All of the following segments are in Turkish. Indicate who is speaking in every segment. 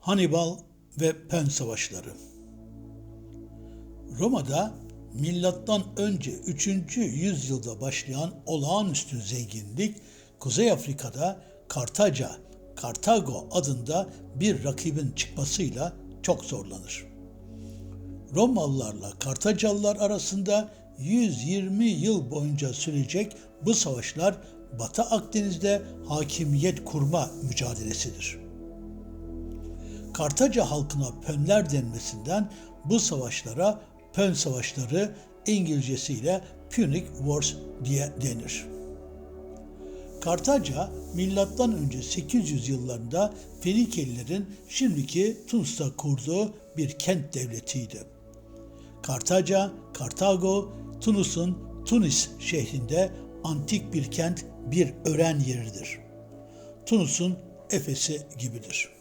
Speaker 1: Hannibal ve Pen Savaşları Roma'da milattan önce 3. yüzyılda başlayan olağanüstü zenginlik Kuzey Afrika'da Kartaca, Kartago adında bir rakibin çıkmasıyla çok zorlanır. Romalılarla Kartacalılar arasında 120 yıl boyunca sürecek bu savaşlar Batı Akdeniz'de hakimiyet kurma mücadelesidir. Kartaca halkına Pönler denmesinden bu savaşlara Pön Savaşları İngilizcesiyle Punic Wars diye denir. Kartaca milattan önce 800 yıllarında Fenikelilerin şimdiki Tunus'ta kurduğu bir kent devletiydi. Kartaca, Kartago, Tunus'un Tunis şehrinde antik bir kent, bir öğren yeridir. Tunus'un Efes'i gibidir.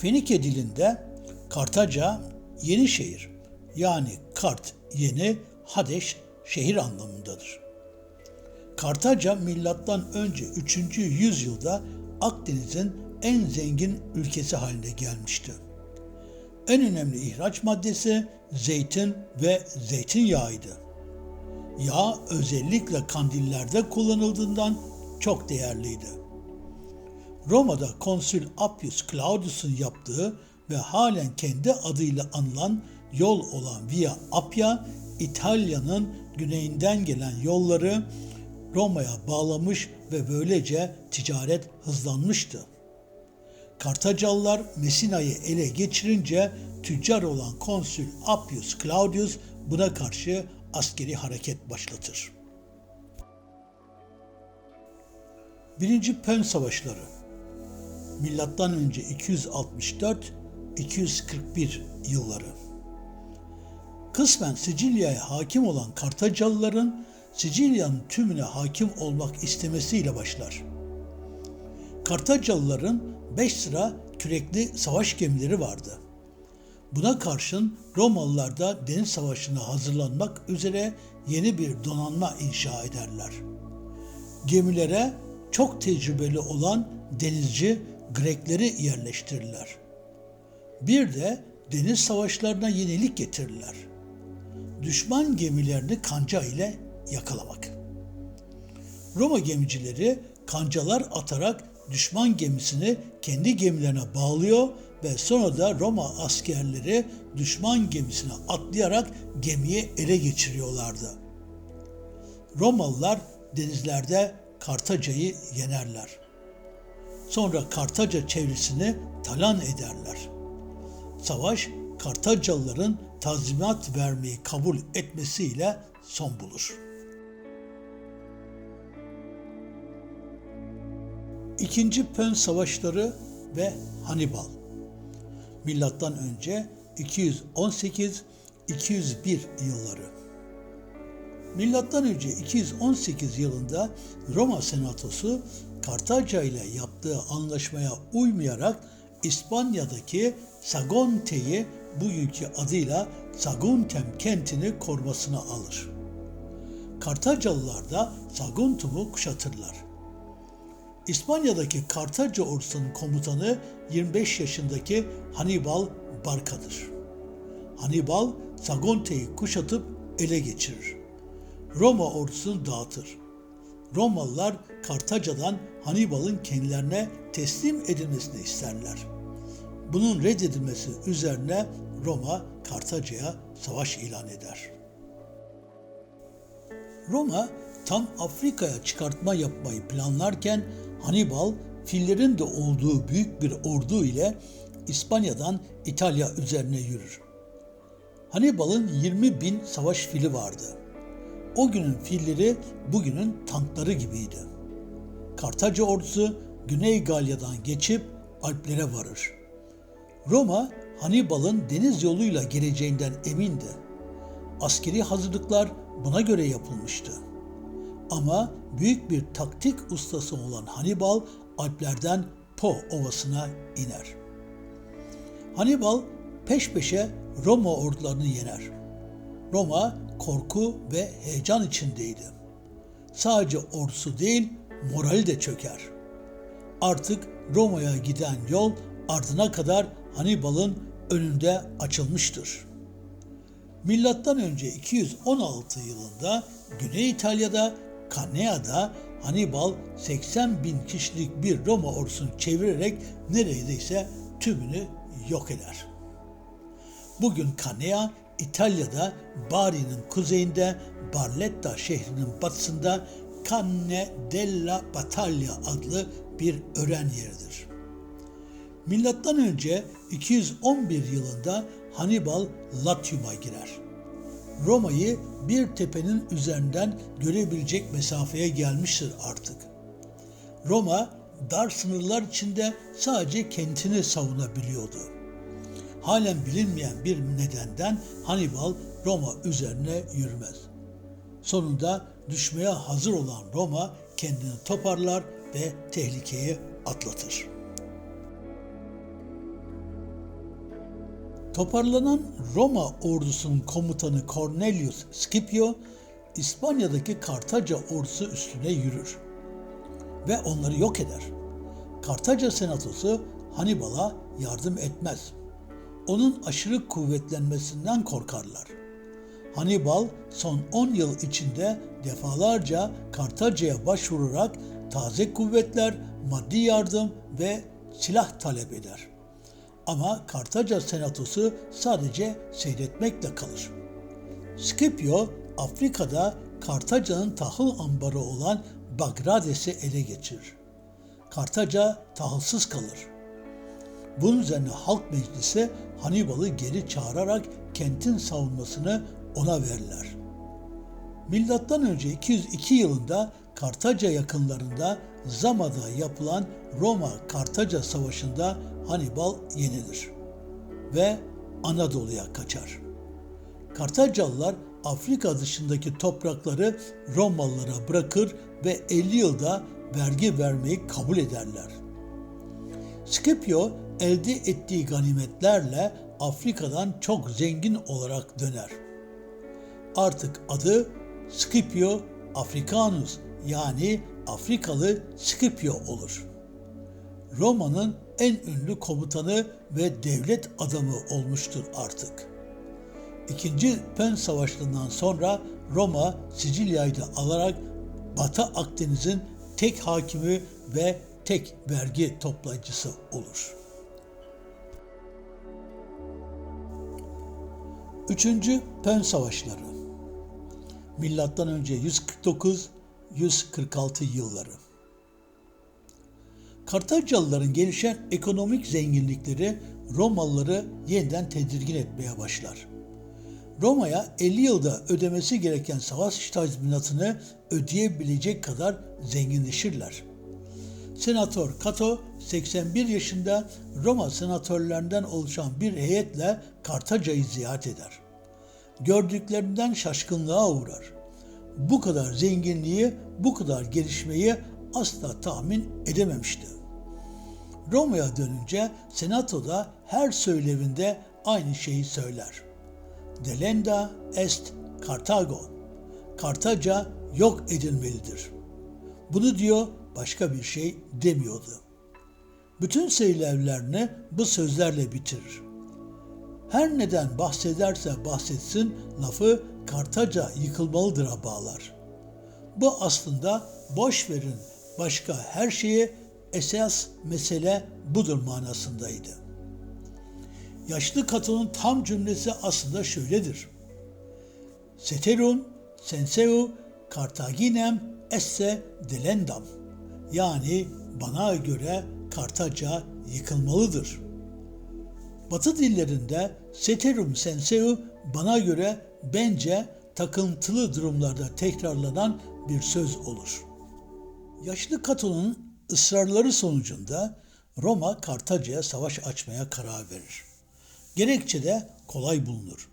Speaker 1: Fenike dilinde Kartaca yeni şehir yani Kart yeni Hadeş şehir anlamındadır. Kartaca milattan önce 3. yüzyılda Akdeniz'in en zengin ülkesi haline gelmişti. En önemli ihraç maddesi zeytin ve zeytinyağıydı. Yağ özellikle kandillerde kullanıldığından çok değerliydi. Roma'da konsül Appius Claudius'un yaptığı ve halen kendi adıyla anılan yol olan Via Appia, İtalya'nın güneyinden gelen yolları Roma'ya bağlamış ve böylece ticaret hızlanmıştı. Kartacalılar Messina'yı ele geçirince tüccar olan konsül Appius Claudius buna karşı askeri hareket başlatır. Birinci Pön Savaşları Milattan önce 264-241 yılları. Kısmen Sicilya'ya hakim olan Kartacalıların Sicilya'nın tümüne hakim olmak istemesiyle başlar. Kartacalıların 5 sıra kürekli savaş gemileri vardı. Buna karşın Romalılar da deniz savaşına hazırlanmak üzere yeni bir donanma inşa ederler. Gemilere çok tecrübeli olan denizci Grekleri yerleştirirler. Bir de deniz savaşlarına yenilik getirirler. Düşman gemilerini kanca ile yakalamak. Roma gemicileri kancalar atarak düşman gemisini kendi gemilerine bağlıyor ve sonra da Roma askerleri düşman gemisine atlayarak gemiyi ele geçiriyorlardı. Romalılar denizlerde Kartaca'yı yenerler. Sonra Kartaca çevresini talan ederler. Savaş Kartacalıların tazimat vermeyi kabul etmesiyle son bulur. İkinci Pön Savaşları ve Hannibal. Milattan önce 218-201 yılları. Milattan önce 218 yılında Roma Senatosu Kartaca ile yaptığı anlaşmaya uymayarak İspanya'daki Sagonte'yi bugünkü adıyla Saguntem kentini korumasına alır. Kartacalılar da Saguntum'u kuşatırlar. İspanya'daki Kartaca ordusunun komutanı 25 yaşındaki Hannibal Barca'dır. Hannibal Sagonte'yi kuşatıp ele geçirir. Roma ordusunu dağıtır. Romalılar Kartaca'dan Hannibal'ın kendilerine teslim edilmesini isterler. Bunun reddedilmesi üzerine Roma Kartaca'ya savaş ilan eder. Roma tam Afrika'ya çıkartma yapmayı planlarken Hannibal fillerin de olduğu büyük bir ordu ile İspanya'dan İtalya üzerine yürür. Hannibal'ın 20 bin savaş fili vardı. O günün filleri bugünün tankları gibiydi. Kartaca ordusu Güney Galya'dan geçip Alplere varır. Roma Hannibal'ın deniz yoluyla geleceğinden emindi. Askeri hazırlıklar buna göre yapılmıştı. Ama büyük bir taktik ustası olan Hannibal Alplerden Po Ovası'na iner. Hannibal peş peşe Roma ordularını yener. Roma korku ve heyecan içindeydi. Sadece ordusu değil, morali de çöker. Artık Roma'ya giden yol ardına kadar Hannibal'ın önünde açılmıştır. Milattan önce 216 yılında Güney İtalya'da Canea'da Hannibal 80 bin kişilik bir Roma ordusunu çevirerek neredeyse tümünü yok eder. Bugün Canea İtalya'da Bari'nin kuzeyinde Barletta şehrinin batısında Canne della Battaglia adlı bir ören yeridir. Milattan önce 211 yılında Hannibal Latium'a girer. Roma'yı bir tepenin üzerinden görebilecek mesafeye gelmiştir artık. Roma dar sınırlar içinde sadece kentini savunabiliyordu. Halen bilinmeyen bir nedenden Hannibal Roma üzerine yürümez. Sonunda düşmeye hazır olan Roma kendini toparlar ve tehlikeyi atlatır. Toparlanan Roma ordusunun komutanı Cornelius Scipio, İspanya'daki Kartaca ordusu üstüne yürür ve onları yok eder. Kartaca senatosu Hannibal'a yardım etmez. Onun aşırı kuvvetlenmesinden korkarlar. Hannibal son 10 yıl içinde defalarca Kartaca'ya başvurarak taze kuvvetler, maddi yardım ve silah talep eder. Ama Kartaca senatosu sadece seyretmekle kalır. Scipio Afrika'da Kartaca'nın tahıl ambarı olan Bagrades'i ele geçirir. Kartaca tahılsız kalır. Bunun üzerine halk meclisi Hannibal'ı geri çağırarak kentin savunmasını ona verirler. Milattan önce 202 yılında Kartaca yakınlarında Zama'da yapılan Roma-Kartaca Savaşı'nda Hannibal yenilir ve Anadolu'ya kaçar. Kartacalılar Afrika dışındaki toprakları Romalılara bırakır ve 50 yılda vergi vermeyi kabul ederler. Scipio elde ettiği ganimetlerle Afrika'dan çok zengin olarak döner. Artık adı Scipio Africanus yani Afrikalı Scipio olur. Roma'nın en ünlü komutanı ve devlet adamı olmuştur artık. İkinci Pen Savaşı'ndan sonra Roma Sicilya'yı da alarak Batı Akdeniz'in tek hakimi ve tek vergi toplayıcısı olur. Üçüncü Pen Savaşları Milattan önce 149-146 yılları Kartacalıların gelişen ekonomik zenginlikleri Romalıları yeniden tedirgin etmeye başlar. Roma'ya 50 yılda ödemesi gereken savaş tazminatını ödeyebilecek kadar zenginleşirler. Senatör Cato 81 yaşında Roma senatörlerinden oluşan bir heyetle Kartaca'yı ziyaret eder. Gördüklerinden şaşkınlığa uğrar. Bu kadar zenginliği, bu kadar gelişmeyi asla tahmin edememişti. Roma'ya dönünce senatoda her söylevinde aynı şeyi söyler. Delenda est Kartago. Kartaca yok edilmelidir. Bunu diyor başka bir şey demiyordu. Bütün söylevlerini bu sözlerle bitirir. Her neden bahsederse bahsetsin lafı Kartaca yıkılmalıdır'a bağlar. Bu aslında boş verin başka her şeye esas mesele budur manasındaydı. Yaşlı katının tam cümlesi aslında şöyledir. Ceterum senseu Carthaginem esse delendam. Yani bana göre Kartaca yıkılmalıdır. Batı dillerinde ceterum senseu bana göre bence takıntılı durumlarda tekrarlanan bir söz olur. Yaşlı Kato'nun ısrarları sonucunda Roma Kartaca'ya savaş açmaya karar verir. Gerekçe de kolay bulunur.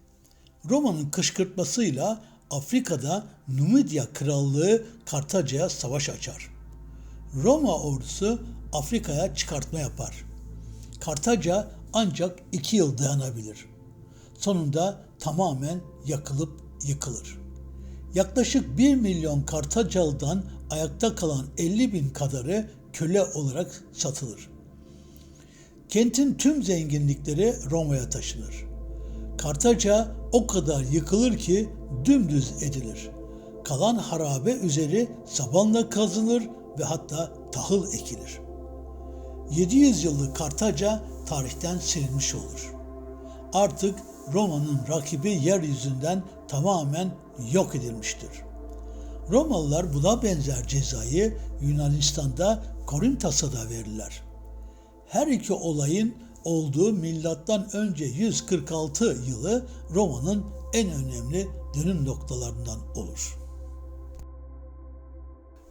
Speaker 1: Roma'nın kışkırtmasıyla Afrika'da Numidya Krallığı Kartaca'ya savaş açar. Roma ordusu Afrika'ya çıkartma yapar. Kartaca ancak iki yıl dayanabilir. Sonunda tamamen yakılıp yıkılır. Yaklaşık 1 milyon Kartacalı'dan ayakta kalan 50 bin kadarı köle olarak satılır. Kentin tüm zenginlikleri Roma'ya taşınır. Kartaca o kadar yıkılır ki dümdüz edilir. Kalan harabe üzeri sabanla kazılır ve hatta tahıl ekilir. 700 yıllık Kartaca tarihten silinmiş olur. Artık Roma'nın rakibi yeryüzünden tamamen yok edilmiştir. Romalılar buna benzer cezayı Yunanistan'da Korintas'a da verirler. Her iki olayın olduğu milattan önce 146 yılı Roma'nın en önemli dönüm noktalarından olur.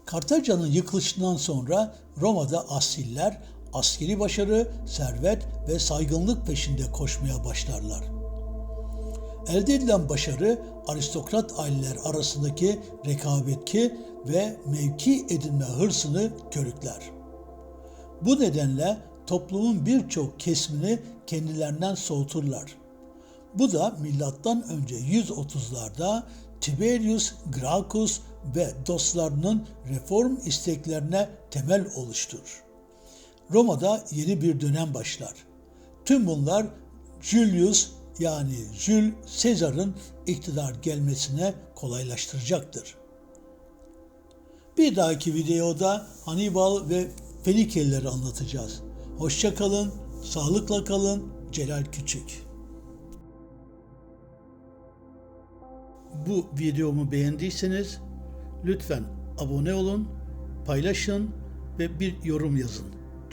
Speaker 1: Kartaca'nın yıkılışından sonra Roma'da asiller askeri başarı, servet ve saygınlık peşinde koşmaya başlarlar. Elde edilen başarı aristokrat aileler arasındaki rekabetki ve mevki edinme hırsını körükler. Bu nedenle toplumun birçok kesimini kendilerinden soğuturlar. Bu da milattan önce 130'larda Tiberius Gracchus ve dostlarının reform isteklerine temel oluşturur. Roma'da yeni bir dönem başlar. Tüm bunlar Julius yani Jules Caesar'ın iktidar gelmesine kolaylaştıracaktır. Bir dahaki videoda Hannibal ve Fenikelileri anlatacağız. Hoşça kalın, sağlıkla kalın. Celal Küçük. Bu videomu beğendiyseniz lütfen abone olun, paylaşın ve bir yorum yazın.